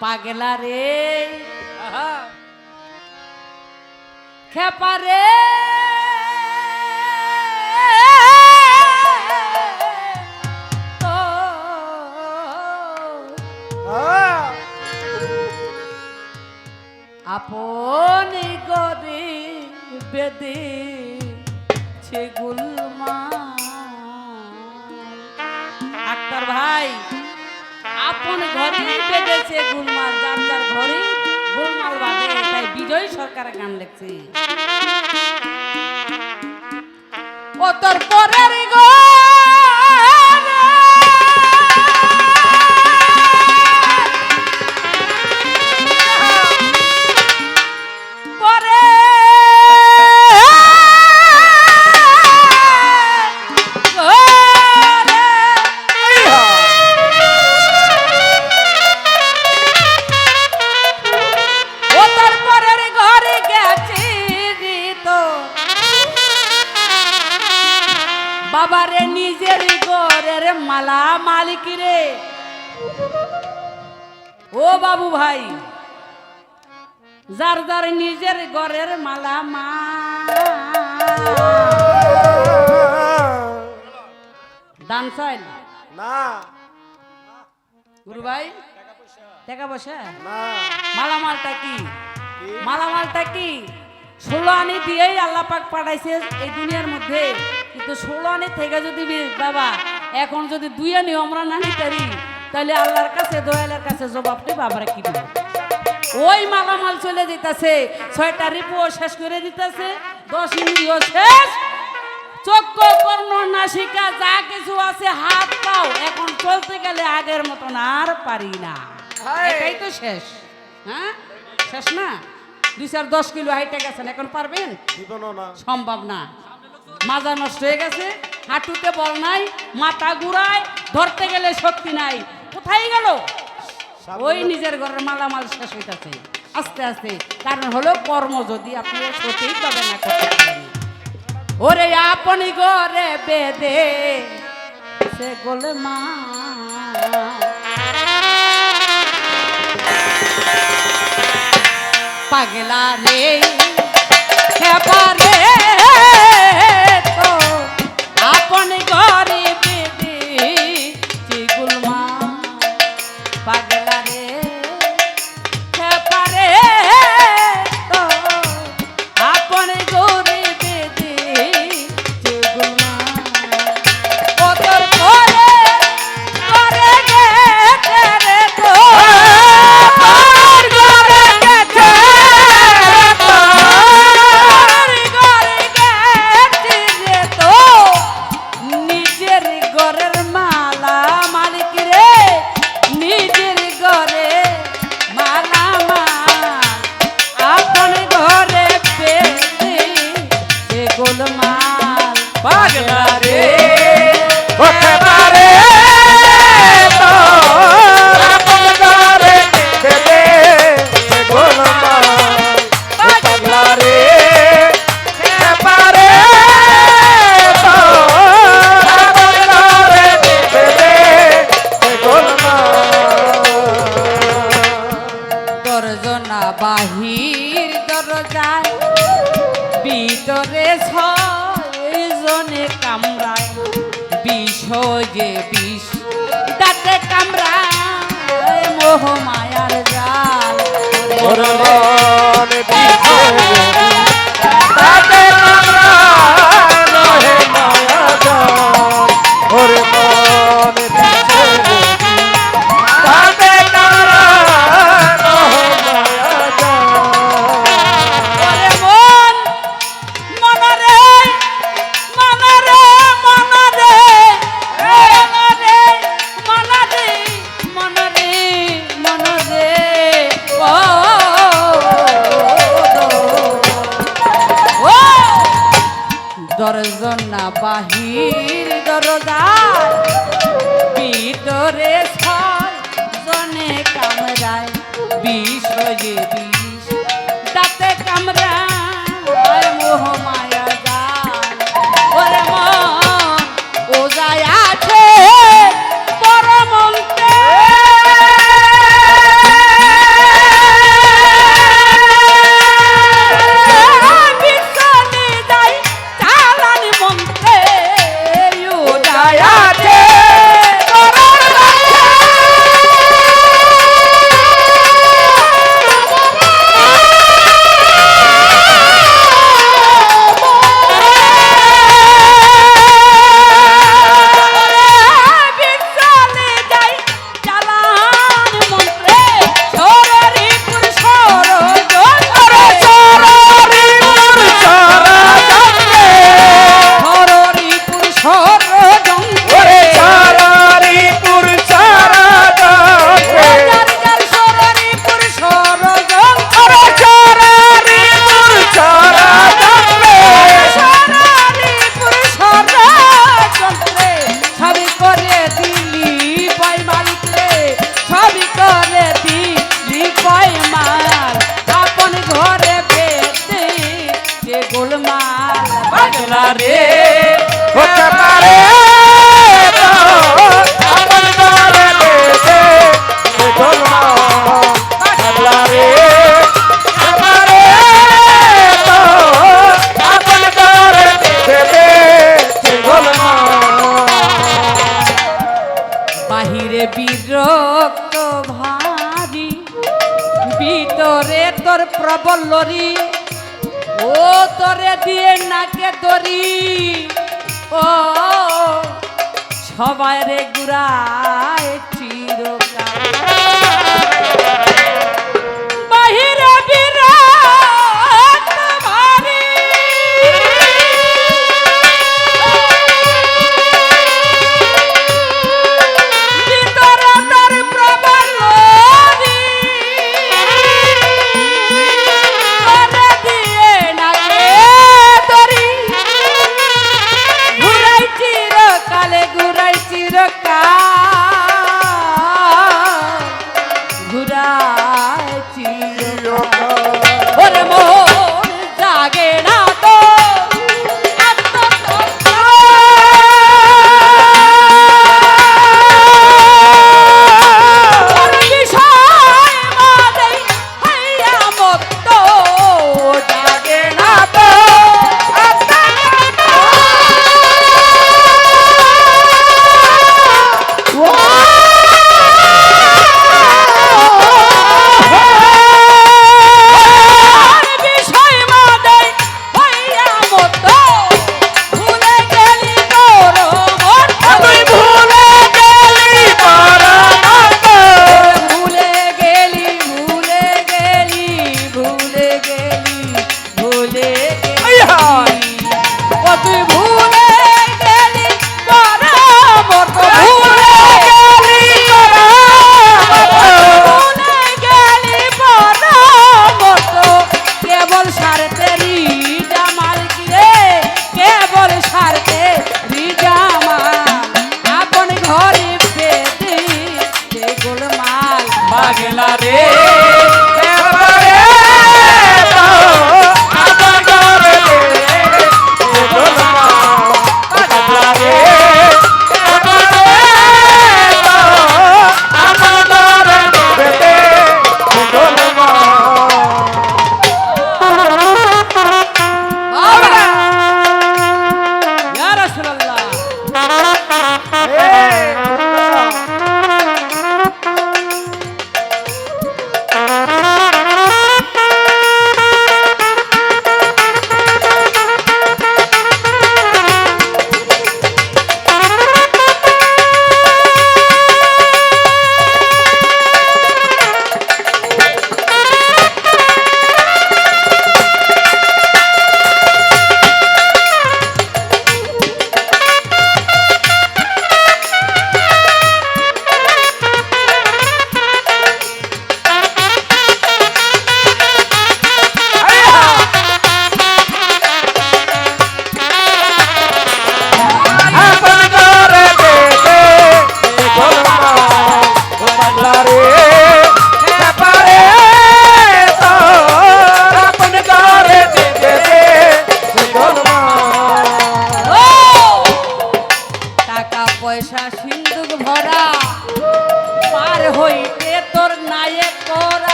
পাগলা রে। খেপা রে। আপনি গরে বেদে ছে গুলমা আক্তার ভাই আপন ঘরে বেঁধেছে গুলমাল, যার যার ঘরে গোলমাল বাঁধে, তাই বিজয় সরকারের গান লিখছে। ও তোর পরের পরে বাবু ভাই। যার যার নিজের ঘরের মালা মা। দান চাইল না। গুরু ভাই টাকা পয়সা? না। মালামালটা কি? মালামালটা কি? ষোলো আনি দিয়েই আল্লাহ পাক পাঠাইছে এই দুনিয়ার মধ্যে। কিন্তু ষোলো আনি থেকে যদি বাবা এখন যদি দুই আনি আমরা না নিতে পারি তাহলে আল্লাহর কাছে দয়ালের কাছে জবাবটি বাবার কি দিব? ওই মালামাল চলে দিতেছে ছয়টা রিপো শেষ করে দিতেছে দশ ইন্দ্রিয় শেষ। চক্ষু কর্ণ নাসিকা যা কিছু আছে হাত পাও এখন চলতে গেলে আগের মতন আর পারি না। এটাই তো শেষ হ্যাঁ? শেষ না? দুই চার দশ কিলো হাইটে গেছেন এখন পারবেন? সম্ভব না। মাজা নষ্ট হয়ে গেছে হাঁটুতে বল নাই মাথা ঘুরায় ধরতে গেলে শক্তি নাই। কোথায় গেল? ওই নিজের ঘরের মালামাল শেষ হইতাছে। আস্তে আস্তে। কারণ হলো কর্ম যদি আপনি সত্যিই তবে না করতে ওরে আপনি ঘরে বেদে সে গোলে মা। পাগলা রে খেপা রে দরজায় ভিতরে ছয়জনে কামড়ায়। বিষ যে বিষ দাঁতে কামড়ায় মোহ মায়ার জাল। barriga. তোর প্রবল লরি ও তোরে দিয়ে নাকে দরি ও সবাই রে গুড়ায়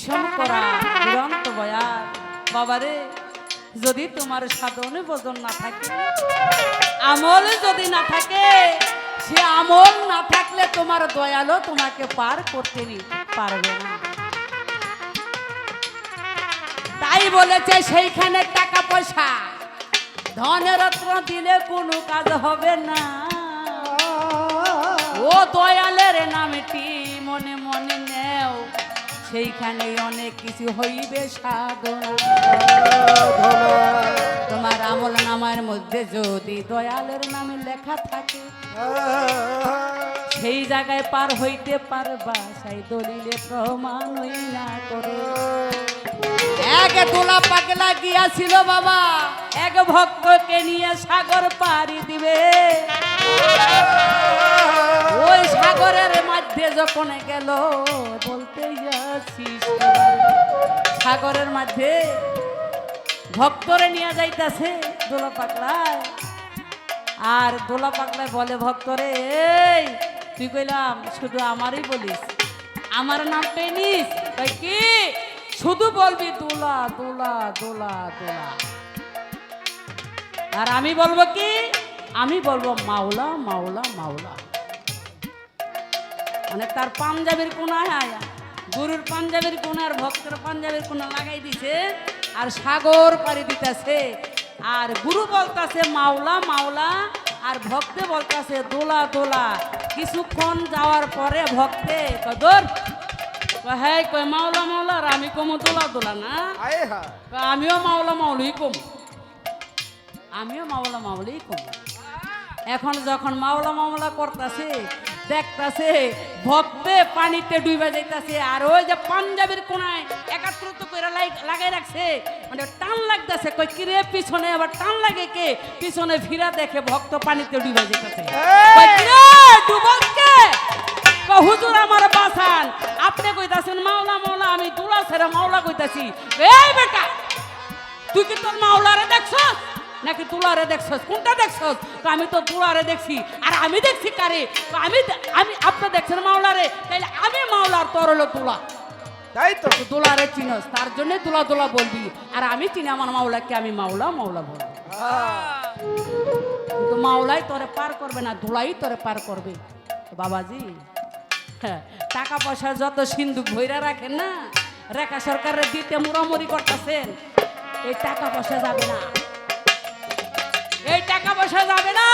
বিষম করা, দুরন্ত বয়ার বাবারে, যদি তোমার সাধনে ভোজন না থাকে, আমল যদি না থাকে, সে আমল না থাকলে তোমার দয়ালো তোমাকে পার করতে পারবে না। তাই বলেছে, সেইখানে টাকা পয়সা। ধনের দিলে কোনো কাজ হবে না। ও দয়ালের নামটি সেইখানে অনেক কিছু হইবে সাধনা তোমার আমল নামার মধ্যে যদি দয়ালের নামে লেখা থাকে, সেই জায়গায় পার হইতে পারবা, সেই দলিলে প্রমাণ হই না করে। এক দোলা পাগলা গিয়াছিল বাবা, এক ভক্তকে নিয়ে সাগর পাড়ি দিবে। ওই সাগরের মধ্যে যখন গেল, বলতে যাচ্ছিস সাগরের মধ্যে ভক্তরে নিয়ে যাইতাছে দোলা পাগলায়। আর দোলা পাগলায় বলে ভক্তরে, এই, তুই কইলাম, শুধু আমারই বলিস, আমার নাম টেনিস তাই কি? শুধু বলবি দোলা দোলা দোলা দোলা। আর আমি বলব কি? আমি বলব মাওলা মাওলা মাওলা। মানে তার পাঞ্জাবির কোনায় আয়া গুরুর পাঞ্জাবির কোনার ভক্তের পাঞ্জাবির কোনা লাগাই দিছে আর সাগর পাড়ি দিতেছে। আর গুরু বলতাছে মাওলা মাওলা। আর ভক্তে বলতাছে দোলা দোলা। কিছুক্ষণ যাওয়ার পরে ভক্তে কদর হ্যাঁ কয় মাওলা মাওলা আর আমি কমো দোলা দোলা না? আমিও মাওলা মাওলাই কম। আমিও মাওলা মাওলাই কম। এখন যখন মাওলা মাওলা করতেছে দেখতাছে ভক্তে পানিতে ডুবে যাইতাছে আর ওই যে পাঞ্জাবির কোনায় একাত্রিত করে লাগাই রাখছে। মানে টান লাগতেছে কই কিরে পিছনে আবার টান লাগে কে? পিছনে ফিরা দেখে ভক্ত পানিতে ডুবে যাইতাছে। কই, কিরে ডুবস কে? কই, হুজুর আমার বাসান আপনি কইতাছেন মাওলা মাওলা আমি দুলা ছেড়ে মাওলা কইতাছি। এই বেটা তুই কি তোর মাওলারে দেখছস? নাকি তুলারে দেখছস? কোনটা দেখছস? তো আমি তো তুলারে দেখছি। আর আমি দেখছি কারে? তো আমি আমি আপনি দেখছেন মাওলারে? তাইলে আমি মাওলার তোর হলো তুলা তাই তো। তুলারে চিনস তার জন্য তুলা তুলা বলবি। আর আমি চিনি আমার মাওলাকে আমি মাওলা মাওলা বলব। কিন্তু মাওলাই তোরে পার করবে না ধুলাই তোরে পার করবে। বাবাজি হ্যাঁ, টাকা পয়সা যত সিন্ধুক ভৈরা রাখেন না রেখা সরকারের দিতে মুড়ামুড়ি করতেছেন এই টাকা পয়সা যাবে না। এই টাকা পয়সা যাবে না।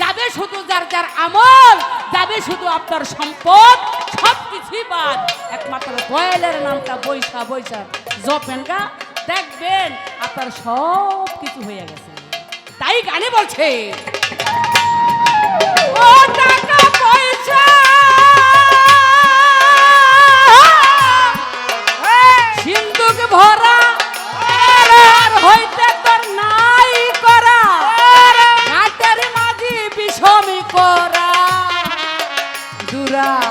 যাবে শুধু যার যার আমল যাবে শুধু আপনার সম্পদ সব কিছুই বাদ। একমাত্র দয়ালের নামটা বৈশা বৈশা। জপেন গা দেখবেন আপনার সব কিছু হয়ে গেছে। তাই গানে বলছে ও টাকা পয়সা! সিন্ধুক ভরা দুরান্ত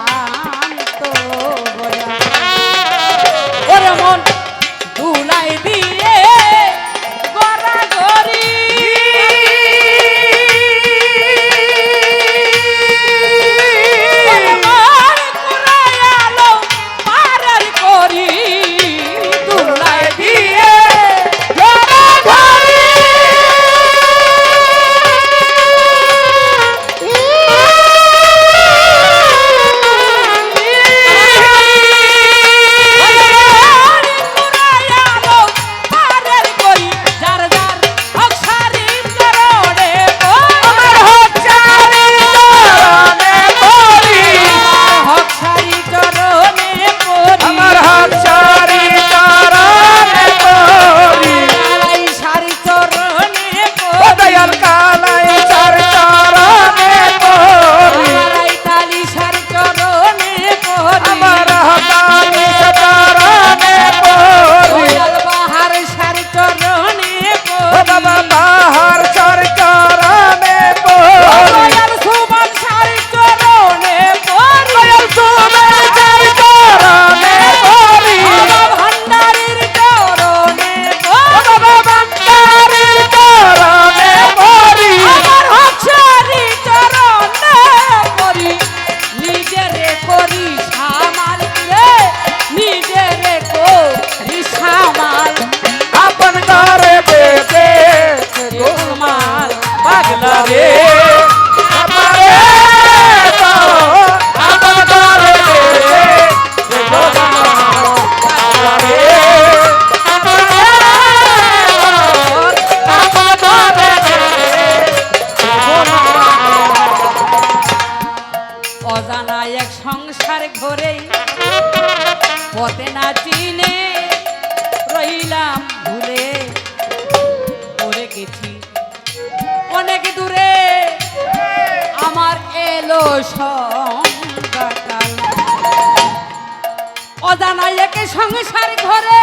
অজানা এক সংসার ঘরে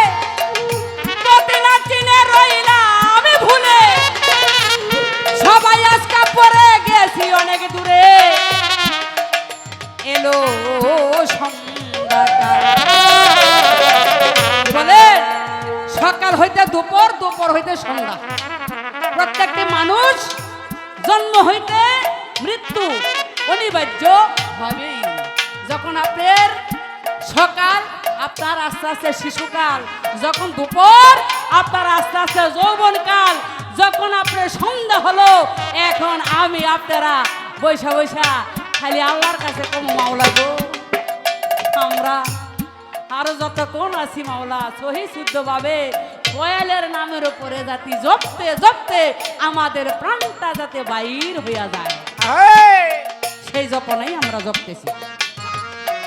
না চিনে রইলাম ভুলে। সবাই পরে গেছি অনেক দূরে। এলো বলে, সকাল হইতে দুপুর দুপুর হইতে সন্ধ্যা। প্রত্যেকটি মানুষ জন্ম হইতে মৃত্যু অনিবার্য হবেই যখন আপনার সকাল আপনার আস্তে আস্তে শিশুকাল যখন দুপুর আপনার আস্তে আস্তে যৌবনকাল যখন আপনার সন্ধ্যা হলো এখন আমি আপনারা বৈশা বৈশা খালি আল্লাহর কাছে কম মাওলা গো। আমরা আরও যতক্ষণ আছি মাওলা সহি শুদ্ধ ভাবে দয়ালের নামের উপরে জাতি জপতে জপতে আমাদের প্রাণটা যাতে বাইর হইয়া যায়। সেই জপনাই আমরা জপতেছি।